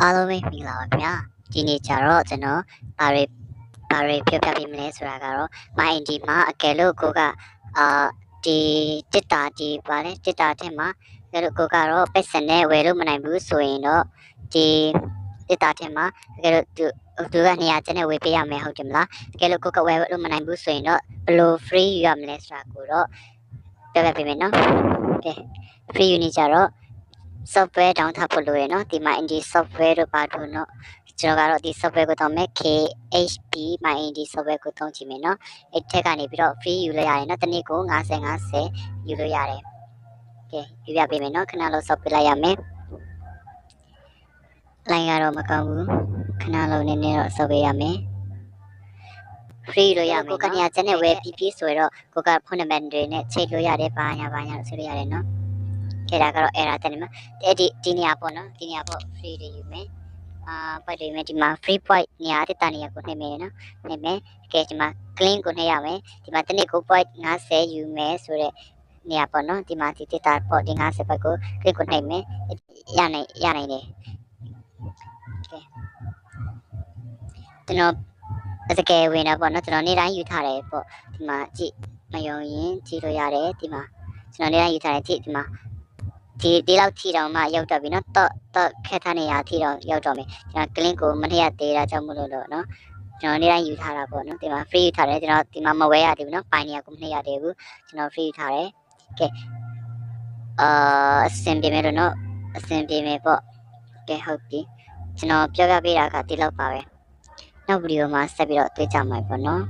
အားလုံးပဲမင်္ဂလာပါခင်ဗျာဒီနေ့ကျတော့ကျွန်တော်ဘာတွေဘာတွေပြောပြပေးမလဲဆိုတာကတော့ my id မှာအကယ်လို့ကိုကအာဒီတစ်တာဒီပါလေတစ်တာတဲ့မှာအကယ်လို့ကိုကတော့ပတ်စံနဲ့ဝယ်လို့မနိုင်ဘူးဆိုရင်တော့ဒီတစ်တာတဲ့မှာအကယ်လို့သူသူကနေရာကျန်နဲ့ဝယ်ပေးရမယ်ဟုတ်တယ်မလားအကယ်လို့ကိုကဝယ်လို့မနိုင်ဘူးဆိုရင်တော့ဘယ်လို free ယူရမလဲဆိုတာကိုတော့ပြောပြပေးမယ်နော်ကဲ free ယူနေကြတော့ software down ထားဖို့လိုရယ်နော်ဒီမှာ indie software တို့ပါတို့နော်ကျွန်တော်ကတော့ဒီ software ကိုတောင်းမယ် KHP my indie software ကိုတောင်းကြည့်မယ်နော်အဲ့ထက်ကနေပြီးတော့ free ယူလို့ရတယ်နော်တစ်နေ့ကို50 50ယူလို့ရတယ်ကဲယူရပေးမယ်နော်ခဏလောက် software လိုက်ရမယ်လိုင်းကတော့မကောင်းဘူးခဏလောက်နည်းနည်းတော့ software ရမယ် free လို့ရမယ်ကိုကနေရာချက်နဲ့ဝယ်ပြီးပြီးဆိုတော့ကိုကဖုန်းနံပါတ်တွေနဲ့ချိန်လို့ရတယ်ဘာညာဘာညာလို့ဆိုလို့ရတယ်နော် ခဲ့တာကတော့ error တက်နေမှာအဲ့ဒီဒီနေရာပေါ့နော်ဒီနေရာပေါ့ free တွေယူမယ်အာ point တွေယူမယ်ဒီမှာ free point နေရာတက်တာနေရာကိုနှိပ်မယ်နော်နှိပ်မယ်ကဲဒီမှာ clean ကိုနှိပ်ရမယ်ဒီမှာတစ်နေ့ကို point 50ယူမယ်ဆိုတော့နေရာပေါ့နော်ဒီမှာဒီတက်တာပေါ့ဒီ50 point ကို clean ကိုနှိပ်မယ်ရနိုင်ရနိုင်တယ်ကဲကျွန်တော်တကယ်ဝင်တာပေါ့နော်ကျွန်တော်နေ့တိုင်းယူထားတယ်ပေါ့ဒီမှာကြည့်မယုံရင်ကြည့်လို့ရတယ်ဒီမှာကျွန်တော်နေ့တိုင်းယူထားတယ်ကြည့်ဒီမှာ ဒီဒီလောက်ထိတော့မှရောက်တော့ပြီနော်တော့တော့ခက်ထားနေရထိတော့ရောက်တော့ပြီကျွန်တော် client ကိုမထည့်ရသေးတာကြောင့်မလို့လို့နော်ကျွန်တော်နေ့တိုင်းယူထားတာပေါ့နော်ဒီမှာ free ယူထားတယ်ကျွန်တော်ဒီမှာမဝဲရသေးဘူးနော်ပိုင်းနေရကိုမနှိပ်ရသေးဘူးကျွန်တော် free ယူထားတယ်ကဲအာအဆင်ပြေမယ်တော့နော်အဆင်ပြေမယ်ပေါ့ကဲဟုတ်ပြီကျွန်တော်ပြောပြပေးတာကဒီလောက်ပါပဲနောက်ဗီဒီယိုမှာဆက်ပြီးတော့တွေ့ကြမှာပေါ့နော်